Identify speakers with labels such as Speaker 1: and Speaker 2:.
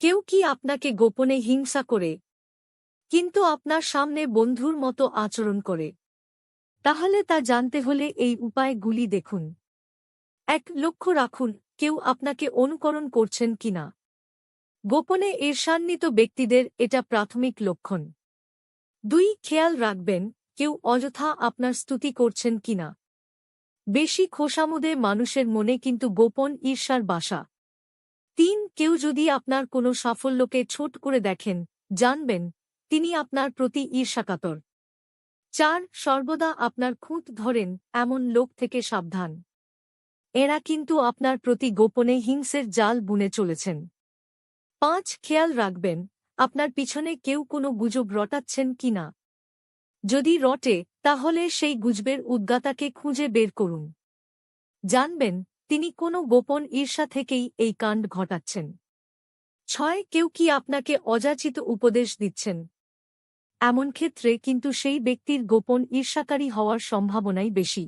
Speaker 1: কেউ কি আপনাকে গোপনে হিংসা করে? কিন্তু আপনার সামনে বন্ধুর মতো আচরণ করে। তাহলে তা জানতে হলে এই উপায়গুলি দেখুন। এক, লক্ষ্য রাখুন, কেউ আপনাকে অনুকরণ করছেন কিনা গোপনে ঈর্ষান্বিত ব্যক্তিদের এটা প্রাথমিক লক্ষণ। দুই, খেয়াল রাখবেন, কেউ অযথা আপনার স্তুতি করছেন কিনা বেশি খোসামুদে মানুষের মনে কিন্তু গোপন ঈর্ষার বাসা। তিন কেউ যদি আপনার কোনো সাফল্যকে ছোট করে দেখেন, জানবেন, তিনি আপনার প্রতি ঈর্ষাকাতর। চার, সর্বদা আপনার খুঁত ধরেন, এমন লোক থেকে সাবধান। এরা কিন্তু আপনার প্রতি গোপনে হিংসের জাল বুনে চলেছেন। পাঁচ, খেয়াল রাখবেন, আপনার পিছনে কেউ কোনো গুজব রটাচ্ছেন কিনা যদি রটে, তাহলে সেই গুজবের উদ্গাতাকে খুঁজে বের করুন। জানবেন তিনি কোনো গোপন ঈর্ষা থেকেই এই কাণ্ড ঘটাচ্ছেন। ছয়, কেউ কি আপনাকে অযাচিত উপদেশ দিচ্ছেন? এমন ক্ষেত্রে কিন্তু সেই ব্যক্তির গোপন ঈর্ষাকারী হওয়ার সম্ভাবনাই বেশি।